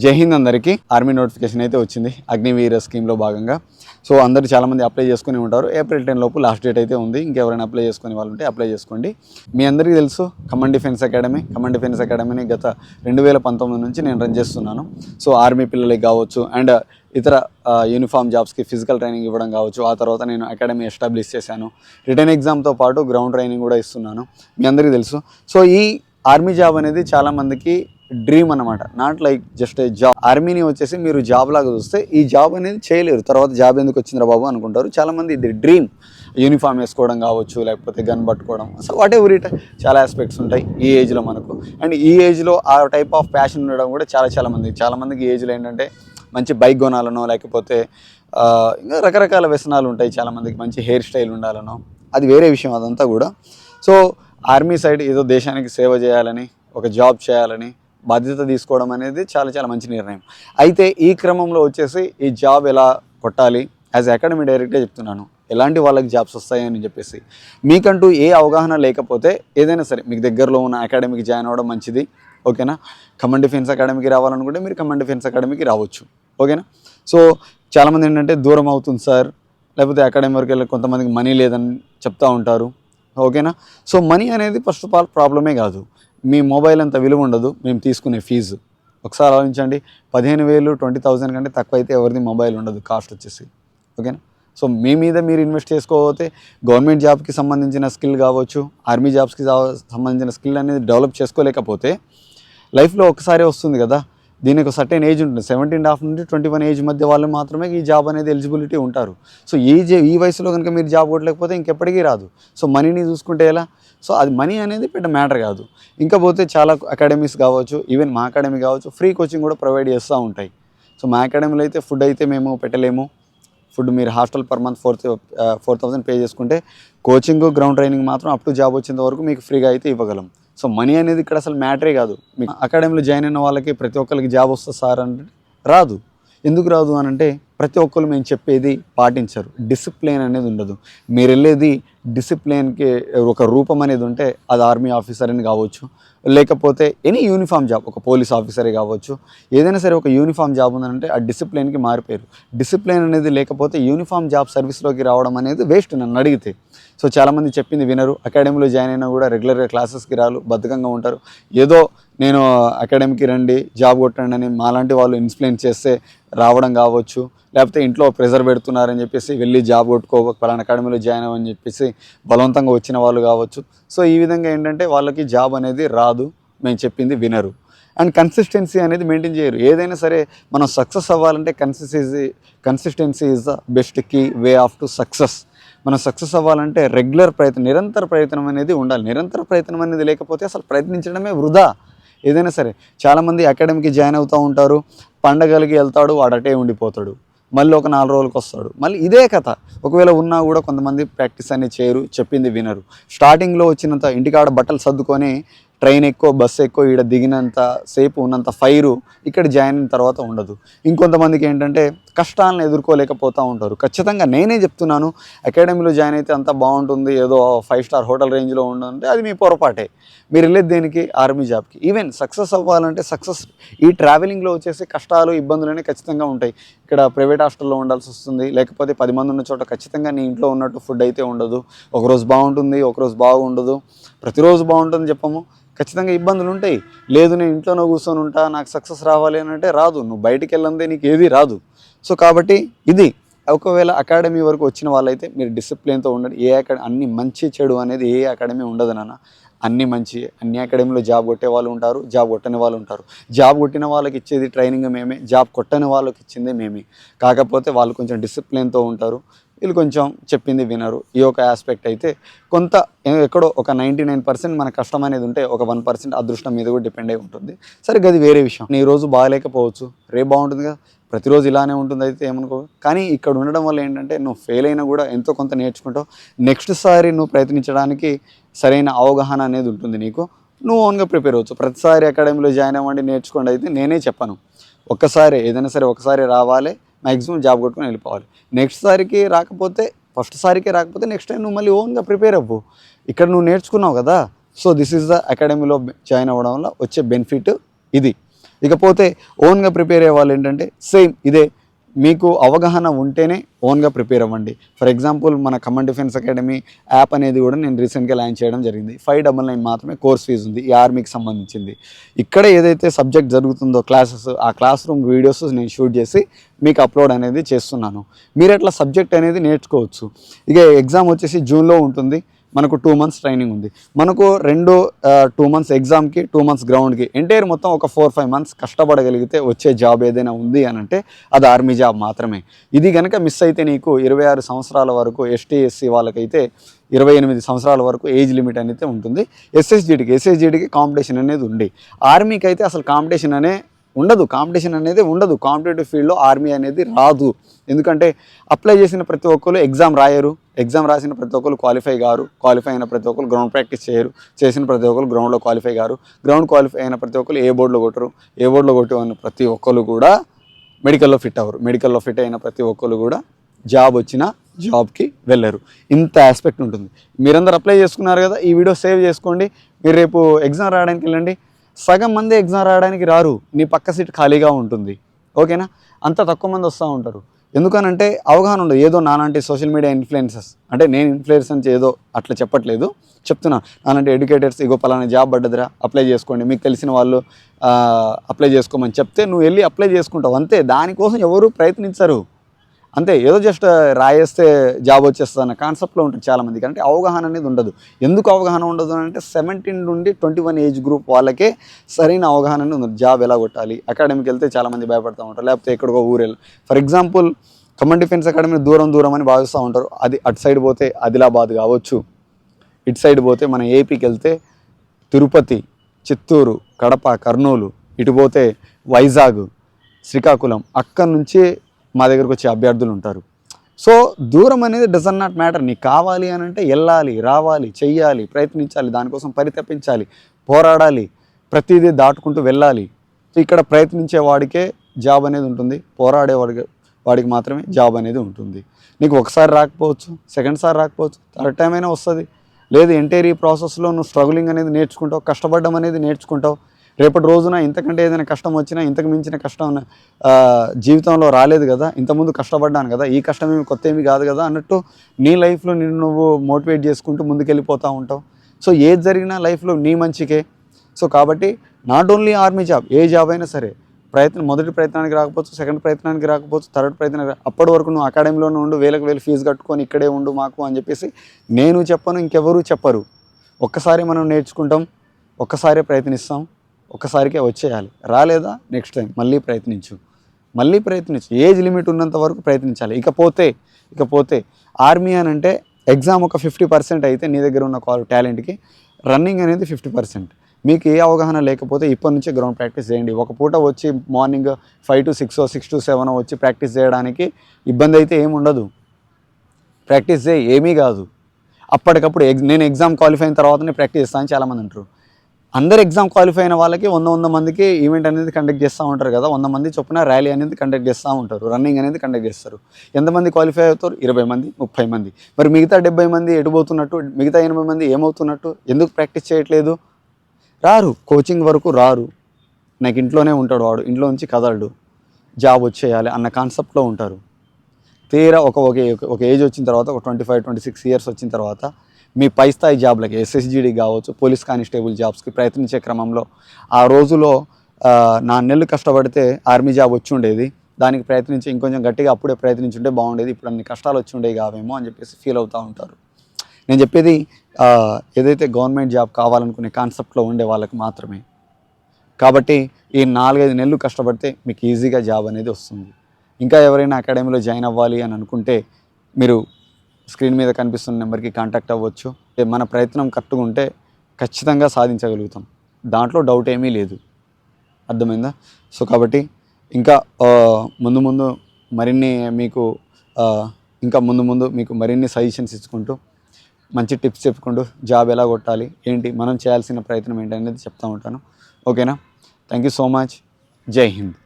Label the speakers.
Speaker 1: జై హింద్ అందరికీ. Army notification అయితే వచ్చింది. అగ్నివీర స్కీమ్లో భాగంగా. సో అందరు చాలామంది అప్లై చేసుకుని ఉంటారు. ఏప్రిల్ టెన్ లోపు లాస్ట్ డేట్ అయితే ఉంది. ఇంకెవరైనా అప్లై చేసుకునే వాళ్ళు ఉంటే అప్లై చేసుకోండి. మీ అందరికీ తెలుసు command defence academy command defence అకాడమీని గత రెండు వేల పంతొమ్మిది నుంచి నేను రన్ చేస్తున్నాను. సో ఆర్మీ పిల్లలకి కావచ్చు అండ్ ఇతర యూనిఫామ్ జాబ్స్కి ఫిజికల్ ట్రైనింగ్ ఇవ్వడం కావచ్చు. ఆ తర్వాత నేను అకాడమీ ఎస్టాబ్లిష్ చేశాను. రిటర్న్ ఎగ్జామ్తో పాటు గ్రౌండ్ ట్రైనింగ్ కూడా ఇస్తున్నాను. మీ అందరికీ తెలుసు. సో ఈ ఆర్మీ జాబ్ అనేది చాలామందికి డ్రీమ్ అనమాట not like just a job ఆర్మీని వచ్చేసి మీరు జాబ్ లాగా చూస్తే ఈ జాబ్ అనేది చేయలేరు. తర్వాత జాబ్ ఎందుకు వచ్చిందిరా బాబు అనుకుంటారు. చాలామంది ఇది డ్రీమ్ యూనిఫామ్ వేసుకోవడం కావచ్చు లేకపోతే గన్ పట్టుకోవడం. సో వాట్ ఎవర్ ఇట్ చాలా ఆస్పెక్ట్స్ ఉంటాయి ఈ ఏజ్లో మనకు. అండ్ ఈ ఏజ్లో ఆ టైప్ ఆఫ్ ప్యాషన్ ఉండడం కూడా చాలా చాలామంది చాలామందికి ఈ ఏజ్లో ఏంటంటే మంచి బైక్ కొనాలనో లేకపోతే ఇంకా రకరకాల వ్యసనాలు ఉంటాయి చాలామందికి మంచి హెయిర్ స్టైల్ ఉండాలనో. అది వేరే విషయం అదంతా కూడా. సో ఆర్మీ సైడ్ ఏదో దేశానికి సేవ చేయాలని ఒక జాబ్ చేయాలని బాధ్యత తీసుకోవడం అనేది చాలా చాలా మంచి నిర్ణయం. అయితే ఈ క్రమంలో వచ్చేసి ఈ జాబ్ ఎలా కొట్టాలి? యాజ్ అకాడమీ డైరెక్ట్గా చెప్తున్నాను. ఎలాంటి వాళ్ళకి జాబ్స్ వస్తాయని చెప్పేసి. మీకంటూ ఏ అవగాహన లేకపోతే ఏదైనా సరే మీకు దగ్గరలో ఉన్న అకాడమీకి జాయిన్ అవ్వడం మంచిది. ఓకేనా? కమాండ్ డిఫెన్స్ అకాడమీకి రావాలనుకుంటే మీరు కమాండ్ డిఫెన్స్ అకాడమీకి రావచ్చు. ఓకేనా? సో చాలామంది ఏంటంటే దూరం అవుతుంది సార్. లేకపోతే అకాడమీ వరకు వెళ్ళి కొంతమందికి మనీ లేదని చెప్తా ఉంటారు. ఓకేనా? సో మనీ అనేది ఫస్ట్ ఆఫ్ ఆల్ ప్రాబ్లమే కాదు. మీ మొబైల్ అంత విలువ ఉండదు మేము తీసుకునే ఫీజు ఒకసారి ఆలోచించండి పదిహేను వేలు ట్వంటీ థౌజండ్ కంటే తక్కువ అయితే ఎవరిది మొబైల్ ఉండదు కాస్ట్ వచ్చేసి. ఓకేనా సో మీ మీద మీరు ఇన్వెస్ట్ చేసుకోకపోతే గవర్నమెంట్ జాబ్కి సంబంధించిన స్కిల్ కావచ్చు ఆర్మీ జాబ్స్కి సంబంధించిన స్కిల్ అనేది డెవలప్ చేసుకోలేకపోతే లైఫ్లో ఒకసారి వస్తుంది కదా. దీనికి ఒక సర్టెన్ ఏజ్ ఉంటుంది. సెవెంటీన్ హాఫ్ నుండి ట్వంటీ వన్ ఏజ్ మధ్య వాళ్ళు మాత్రమే ఈ జాబ్ అనేది ఎలిజిబిలిటీ ఉంటారు. సో ఈ జే ఈ వయసులో కనుక మీరు జాబ్ కొట్టలేకపోతే ఇంకెప్పటికీ రాదు. సో మనీని చూసుకుంటే ఎలా? సో అది మనీ అనేది పెద్ద మ్యాటర్ కాదు. ఇంకా పోతే చాలా అకాడమీస్ కావచ్చు ఈవెన్ మా అకాడమీ కావచ్చు ఫ్రీ కోచింగ్ కూడా ప్రొవైడ్ చేస్తూ ఉంటాయి. సో మా అకాడమీలో అయితే ఫుడ్ అయితే మేము పెట్టలేము. ఫుడ్ మీరు hostel per month four four thousand pay చేసుకుంటే కోచింగ్ గ్రౌండ్ ట్రైనింగ్ మాత్రం అప్ టు జాబ్ వచ్చేంత వరకు మీకు ఫ్రీగా అయితే ఇవ్వగలం. సో మనీ అనేది ఇక్కడ అసలు మ్యాటరే కాదు. మీకు అకాడమీలో జాయిన్ అయిన వాళ్ళకి ప్రతి ఒక్కరికి జాబ్ వస్తుంది సార్ అంటే రాదు. ఎందుకు రాదు అని అంటే ప్రతి ఒక్కరు మేము చెప్పేది పాటించరు. డిసిప్లిన్ అనేది ఉండదు. మీరు వెళ్ళేది డిసిప్లిన్కి ఒక రూపం అనేది ఉంటే అది ఆర్మీ ఆఫీసర్ అని కావచ్చు లేకపోతే ఎనీ యూనిఫామ్ జాబ్ ఒక పోలీస్ ఆఫీసరే కావచ్చు ఏదైనా సరే ఒక యూనిఫామ్ జాబ్ ఉందంటే ఆ డిసిప్లిన్కి మారిపోయారు. డిసిప్లిన్ అనేది లేకపోతే యూనిఫామ్ జాబ్ సర్వీస్లోకి రావడం అనేది వేస్ట్ నన్ను అడిగితే. సో చాలామంది చెప్పింది వినరు. అకాడమీలో జాయిన్ అయినా కూడా రెగ్యులర్గా క్లాసెస్కి రాలు బద్ధకంగా ఉంటారు. ఏదో నేను అకాడమీకి రండి జాబ్ కొట్టండి అని మాలాంటి వాళ్ళు ఇన్ఫ్లుయెన్స్ చేస్తే రావడం కావచ్చు లేకపోతే ఇంట్లో ప్రెజర్ పెడుతున్నారని చెప్పేసి వెళ్ళి జాబ్ కొట్టుకో పలానా అకాడమీలో జాయిన్ అవ్వని చెప్పేసి బలవంతంగా వచ్చిన వాళ్ళు కావచ్చు. సో ఈ విధంగా ఏంటంటే వాళ్ళకి జాబ్ అనేది రాదు. మేము చెప్పింది వినరు. అండ్ కన్సిస్టెన్సీ అనేది మెయింటైన్ చేయరు. ఏదైనా సరే మనం సక్సెస్ అవ్వాలంటే consistency consistency is the best key way of to success మనం సక్సెస్ అవ్వాలంటే రెగ్యులర్ ప్రయత్నం నిరంతర ప్రయత్నం అనేది ఉండాలి. నిరంతర ప్రయత్నం అనేది లేకపోతే అసలు ప్రయత్నించడమే వృధా. ఏదైనా సరే చాలామంది అకాడమీకి జాయిన్ అవుతూ ఉంటారు. పండగలకి వెళ్తాడు వాడు ఉండిపోతాడు. మళ్ళీ ఒక నాలుగు రోజులకు వస్తాడు. మళ్ళీ ఇదే కథ. ఒకవేళ ఉన్నా కూడా కొంతమంది ప్రాక్టీస్ అనేది చేయరు చెప్పింది వినరు. స్టార్టింగ్లో వచ్చినంత ఇంటికాడ బట్టలు సర్దుకొని ట్రైన్ ఎక్కువ బస్సు ఎక్కువ ఈడ దిగినంత సేపు ఉన్నంత ఫైరు ఇక్కడ జాయిన్ అయిన తర్వాత ఉండదు. ఇంకొంతమందికి ఏంటంటే కష్టాలను ఎదుర్కోలేకపోతూ ఉంటారు. ఖచ్చితంగా నేనే చెప్తున్నాను అకాడమీలో జాయిన్ అయితే అంత బాగుంటుంది ఏదో ఫైవ్ స్టార్ హోటల్ రేంజ్లో ఉండాలంటే అది మీ పొరపాటే. మీరు వెళ్ళేది దేనికి? ఆర్మీ జాబ్కి. ఈవెన్ సక్సెస్ అవ్వాలంటే సక్సెస్ ఈ ట్రావెలింగ్లో వచ్చేసి కష్టాలు ఇబ్బందులు అనేవి ఖచ్చితంగా ఉంటాయి. ఇక్కడ ప్రైవేట్ హాస్టల్లో ఉండాల్సి వస్తుంది. లేకపోతే పది మంది ఉన్న చోట ఖచ్చితంగా నీ ఇంట్లో ఉన్నట్టు ఫుడ్ అయితే ఉండదు. ఒకరోజు బాగుంటుంది ఒకరోజు బాగుండదు. ప్రతిరోజు బాగుంటుంది చెప్పము. ఖచ్చితంగా ఇబ్బందులు ఉంటాయి. లేదు నేను ఇంట్లోనే కూర్చొని ఉంటా నాకు సక్సెస్ రావాలి అని అంటే రాదు. నువ్వు బయటికి వెళ్ళందే నీకు ఏది రాదు. సో కాబట్టి ఇది ఒకవేళ అకాడమీ వరకు వచ్చిన వాళ్ళైతే మీరు డిసిప్లిన్తో ఉండండి. ఏ అకాడ అన్ని మంచి చెడు అనేది ఏ అకాడమీ ఉండదు నాన్న. అన్ని మంచి అన్ని అకాడమీలో జాబ్ కొట్టే వాళ్ళు ఉంటారు జాబ్ కొట్టని వాళ్ళు ఉంటారు. జాబ్ కొట్టిన వాళ్ళకి ఇచ్చేది ట్రైనింగ్ మేమే జాబ్ కొట్టని వాళ్ళకి ఇచ్చిందే మేమే. కాకపోతే వాళ్ళు కొంచెం డిసిప్లిన్తో ఉంటారు. వీళ్ళు కొంచెం చెప్పింది వినరు. ఈ ఒక ఆస్పెక్ట్ అయితే కొంత ఎక్కడో ఒక నైంటీ నైన్ పర్సెంట్ మన కష్టం అనేది ఉంటే ఒక వన్ పర్సెంట్ అదృష్టం మీద కూడా డిపెండ్ అయి ఉంటుంది. సరే అది వేరే విషయం. నీ రోజు బాగాలేకపోవచ్చు. రేపు బాగుంటుంది కదా. ప్రతిరోజు ఇలానే ఉంటుంది అయితే ఏమనుకో. కానీ ఇక్కడ ఉండడం వల్ల ఏంటంటే నువ్వు ఫెయిల్ అయినా కూడా ఎంతో కొంత నేర్చుకుంటావు. నెక్స్ట్ సారి నువ్వు ప్రయత్నించడానికి సరైన అవగాహన అనేది ఉంటుంది నీకు. నువ్వు ఓన్గా ప్రిపేర్ అవ్వచ్చు. ప్రతిసారి అకాడమీలో జాయిన్ అవ్వండి నేర్చుకోండి అయితే నేనే చెప్పను. ఒక్కసారి ఏదైనా సరే ఒకసారి రావాలి. మ్యాక్సిమం జాబ్ కొట్టుకొని వెళ్ళిపోవాలి. నెక్స్ట్ సారికి రాకపోతే ఫస్ట్ సారికి రాకపోతే నెక్స్ట్ టైం నువ్వు మళ్ళీ ఓన్గా ప్రిపేర్ అవ్వు. ఇక్కడ నువ్వు నేర్చుకున్నావు కదా సో దిస్ ఈజ్ ద అకాడమీలో జాయిన్ అవ్వడం వల్ల వచ్చే బెనిఫిట్ ఇది. ఇకపోతే ఓన్గా ప్రిపేర్ అయ్యే వాళ్ళు ఏంటంటే సేమ్ ఇదే. మీకు అవగాహన ఉంటేనే ఓన్గా ప్రిపేర్ అవ్వండి. ఫర్ ఎగ్జాంపుల్ మన కమన్ డిఫెన్స్ అకాడమీ యాప్ అనేది కూడా నేను రీసెంట్గా లాంచ్ చేయడం జరిగింది. ఫైవ్ డబల్ నైన్ మాత్రమే కోర్స్ ఫీజు ఉంది ఈ ఆర్మీకి సంబంధించింది. ఇక్కడ ఏదైతే సబ్జెక్ట్ జరుగుతుందో క్లాసెస్ ఆ క్లాస్ రూమ్ వీడియోస్ నేను షూట్ చేసి మీకు అప్లోడ్ అనేది చేస్తున్నాను. మీరు అట్లా సబ్జెక్ట్ అనేది నేర్చుకోవచ్చు. ఇక ఎగ్జామ్ వచ్చేసి జూన్లో ఉంటుంది. మనకు టూ మంత్స్ ట్రైనింగ్ ఉంది. మనకు రెండు టూ మంత్స్ ఎగ్జామ్కి టూ మంత్స్ గ్రౌండ్కి ఎంటైర్ మొత్తం ఒక ఫోర్ ఫైవ్ మంత్స్ కష్టపడగలిగితే వచ్చే జాబ్ ఏదైనా ఉంది అని అంటే అది ఆర్మీ జాబ్ మాత్రమే. ఇది కనుక మిస్ అయితే నీకు ఇరవై ఆరు సంవత్సరాల వరకు ఎస్టీ ఎస్సీ వాళ్ళకైతే ఇరవై ఎనిమిది సంవత్సరాల వరకు ఏజ్ లిమిట్ అనేది ఉంటుంది. ఎస్ఎస్జిడికి ఎస్ఎస్జిడికి కాంపిటీషన్ అనేది ఉంది. ఆర్మీకి అయితే అసలు కాంపిటీషన్ అనే ఉండదు. కాంపిటీషన్ అనేది ఉండదు. కాంపిటేటివ్ ఫీల్డ్లో ఆర్మీ అనేది రాదు. ఎందుకంటే అప్లై చేసిన ప్రతి ఒక్కరు ఎగ్జామ్ రాయరు. ఎగ్జామ్ రాసిన ప్రతి ఒక్కరు క్వాలిఫై గారు క్వాలిఫై అయిన ప్రతి ఒక్కరు గ్రౌండ్ ప్రాక్టీస్ చేయరు. చేసిన ప్రతి ఒక్కరు గ్రౌండ్లో క్వాలిఫై గారు గ్రౌండ్ క్వాలిఫై అయిన ప్రతి ఒక్కరు ఏ బోర్డులో కొట్టరు. ఏ బోర్డులో కొట్టిన ప్రతి ఒక్కరు కూడా మెడికల్లో ఫిట్ అవ్వరు. మెడికల్లో ఫిట్ అయిన ప్రతి ఒక్కరు కూడా జాబ్ వచ్చిన జాబ్కి వెళ్ళరు. ఇంత ఆస్పెక్ట్ ఉంటుంది. మీరందరూ అప్లై చేసుకున్నారు కదా? ఈ వీడియో సేవ్ చేసుకోండి. మీరు రేపు ఎగ్జామ్ రాయడానికి వెళ్ళండి. సగం మంది ఎగ్జామ్ రాయడానికి రారు. నీ పక్క సీట్ ఖాళీగా ఉంటుంది. ఓకేనా? అంత తక్కువ మంది వస్తూ ఉంటారు. ఎందుకనంటే అవగాహన ఉండదు. ఏదో నానంటే సోషల్ మీడియా ఇన్ఫ్లుయెన్సెస్ అంటే నేను ఇన్ఫ్లుయెన్స్ అని ఏదో అట్లా చెప్పట్లేదు. చెప్తున్నా. నానంటే ఎడ్యుకేటర్స్ ఇగో పలానా జాబ్ పడ్డదిరా అప్లై చేసుకోండి. మీకు తెలిసిన వాళ్ళు అప్లై చేసుకోమని చెప్తే నువ్వు వెళ్ళి అప్లై చేసుకుంటావు. అంతే. దానికోసం ఎవరు ప్రయత్నించరు. అంతే ఏదో జస్ట్ రాయేస్తే జాబ్ వచ్చేస్తుంది అన్న కాన్సెప్ట్లో ఉంటుంది చాలామందికి అంటే అవగాహన అనేది ఉండదు. ఎందుకు అవగాహన ఉండదు అంటే సెవెంటీన్ నుండి ట్వంటీ వన్ ఏజ్ గ్రూప్ వాళ్ళకే సరైన అవగాహన అనేది ఉండదు. జాబ్ ఎలా కొట్టాలి అకాడమీకి వెళ్తే చాలామంది భయపడుతూ ఉంటారు. లేకపోతే ఎక్కడికో ఊరెళ్ళి for example common defence academy దూరం దూరం అని భావిస్తూ ఉంటారు. అది అటు సైడ్ పోతే ఆదిలాబాద్ కావచ్చు ఇటు సైడ్ పోతే మన ఏపీకి వెళ్తే తిరుపతి చిత్తూరు కడప కర్నూలు ఇటు పోతే వైజాగ్ శ్రీకాకుళం అక్కడి నుంచి మా దగ్గరకు వచ్చే అభ్యర్థులు ఉంటారు. సో దూరం అనేది డజన్ నాట్ మ్యాటర్ నీకు కావాలి అని అంటే వెళ్ళాలి రావాలి చెయ్యాలి ప్రయత్నించాలి దానికోసం పరితపించాలి పోరాడాలి ప్రతిదీ దాటుకుంటూ వెళ్ళాలి. సో ఇక్కడ ప్రయత్నించే వాడికే జాబ్ అనేది ఉంటుంది. పోరాడే వాడికి వాడికి మాత్రమే జాబ్ అనేది ఉంటుంది. నీకు ఒకసారి రాకపోవచ్చు సెకండ్ సారి రాకపోవచ్చు థర్డ్ టైం అయినా వస్తుంది. లేదు ఎంటైరీ ఈ ప్రాసెస్లో నువ్వు స్ట్రగులింగ్ అనేది నేర్చుకుంటావు కష్టపడడం అనేది నేర్చుకుంటావు. రేపటి రోజున ఇంతకంటే ఏదైనా కష్టం వచ్చినా ఇంతకు మించిన కష్టం జీవితంలో రాలేదు కదా ఇంతకుముందు కష్టపడ్డాను కదా ఈ కష్టం ఏమి కొత్త ఏమి కాదు కదా అన్నట్టు నీ లైఫ్లో నిన్ను నువ్వు మోటివేట్ చేసుకుంటూ ముందుకెళ్ళిపోతూ ఉంటావు. సో ఏది జరిగినా లైఫ్లో నీ మంచికే. సో కాబట్టి not only army job a job అయినా సరే ప్రయత్నం మొదటి ప్రయత్నానికి రాకపోవచ్చు సెకండ్ ప్రయత్నానికి రాకపోవచ్చు థర్డ్ ప్రయత్నానికి అప్పటి వరకు నువ్వు అకాడమీలోనే ఉండు వేలకు వేలు ఫీజు కట్టుకొని ఇక్కడే ఉండు మాకు అని చెప్పేసి నేను చెప్పను ఇంకెవరూ చెప్పరు. ఒక్కసారి మనం నేర్చుకుంటాం ఒక్కసారి ప్రయత్నిస్తాం. ఒక్కసారికే వచ్చేయాలి. రాలేదా? నెక్స్ట్ టైం మళ్ళీ ప్రయత్నించు. మళ్ళీ ప్రయత్నించు. ఏజ్ లిమిట్ ఉన్నంత వరకు ప్రయత్నించాలి. ఇకపోతే ఇకపోతే ఆర్మీ అని అంటే ఎగ్జామ్ ఒక ఫిఫ్టీ పర్సెంట్ అయితే నీ దగ్గర ఉన్న కాల్ టాలెంట్కి రన్నింగ్ అనేది ఫిఫ్టీ పర్సెంట్. మీకు ఏ అవగాహన లేకపోతే ఇప్పటి నుంచే గ్రౌండ్ ప్రాక్టీస్ చేయండి. ఒక పూట వచ్చి morning five to six six to seven వచ్చి ప్రాక్టీస్ చేయడానికి ఇబ్బంది అయితే ఏమి ఉండదు. ప్రాక్టీస్ చేయి. ఏమీ కాదు. అప్పటికప్పుడు ఎగ్ నేను ఎగ్జామ్ క్వాలిఫై అయిన తర్వాతనే ప్రాక్టీస్ చేస్తాను చాలామంది అంటారు. అందరు ఎగ్జామ్ క్వాలిఫై అయిన వాళ్ళకి వంద వంద మందికి ఈవెంట్ అనేది కండక్ట్ చేస్తూ ఉంటారు కదా వంద మంది చొప్పున ర్యాలీ అనేది కండక్ట్ చేస్తూ ఉంటారు రన్నింగ్ అనేది కండక్ట్ చేస్తారు. ఎంతమంది క్వాలిఫై అవుతారు? ఇరవై మంది ముప్పై మంది. మరి మిగతా డెబ్బై మంది ఎటుపోతున్నట్టు మిగతా ఎనభై మంది ఏమవుతున్నట్టు ఎందుకు ప్రాక్టీస్ చేయట్లేదు? రారు కోచింగ్ వరకు రారు. నాకు ఇంట్లోనే ఉంటాడు వాడు ఇంట్లో నుంచి కదలడు. జాబ్ వచ్చేయాలి అన్న కాన్సెప్ట్లో ఉంటారు. తీరా ఒక ఒక ఒక ఏజ్ వచ్చిన తర్వాత ఒక twenty five twenty six years వచ్చిన తర్వాత మీ పై స్థాయి జాబ్లకి ఎస్ఎస్జిడి కావచ్చు పోలీస్ కానిస్టేబుల్ జాబ్స్కి ప్రయత్నించే క్రమంలో ఆ రోజులో నా నెలలు కష్టపడితే ఆర్మీ జాబ్ వచ్చి ఉండేది. దానికి ప్రయత్నించి ఇంకొంచెం గట్టిగా అప్పుడే ప్రయత్నించుంటే బాగుండేది. ఇప్పుడు అన్ని కష్టాలు వచ్చి ఉండేవి కావేమో అని చెప్పేసి ఫీల్ అవుతూ ఉంటారు. నేను చెప్పేది ఏదైతే గవర్నమెంట్ జాబ్ కావాలనుకునే కాన్సెప్ట్లో ఉండే వాళ్ళకి మాత్రమే. కాబట్టి ఈ నాలుగైదు నెలలు కష్టపడితే మీకు ఈజీగా జాబ్ అనేది వస్తుంది. ఇంకా ఎవరైనా అకాడమీలో జాయిన్ అవ్వాలి అని అనుకుంటే మీరు స్క్రీన్ మీద కనిపిస్తున్న నెంబర్కి కాంటాక్ట్ అవ్వచ్చు. మన ప్రయత్నం కరెక్ట్గా ఉంటే ఖచ్చితంగా సాధించగలుగుతాం. దాంట్లో డౌట్ ఏమీ లేదు. అర్థమైందా? సో కాబట్టి ఇంకా ముందు ముందు మరిన్ని మీకు ఇంకా ముందు ముందు మీకు మరిన్ని సజెషన్స్ ఇచ్చుకుంటూ మంచి టిప్స్ చెప్పుకుంటూ జాబ్ ఎలా కొట్టాలి ఏంటి మనం చేయాల్సిన ప్రయత్నం ఏంటి అనేది చెప్తూ ఉంటాను. ఓకేనా? Thank you so much. Jai Hind.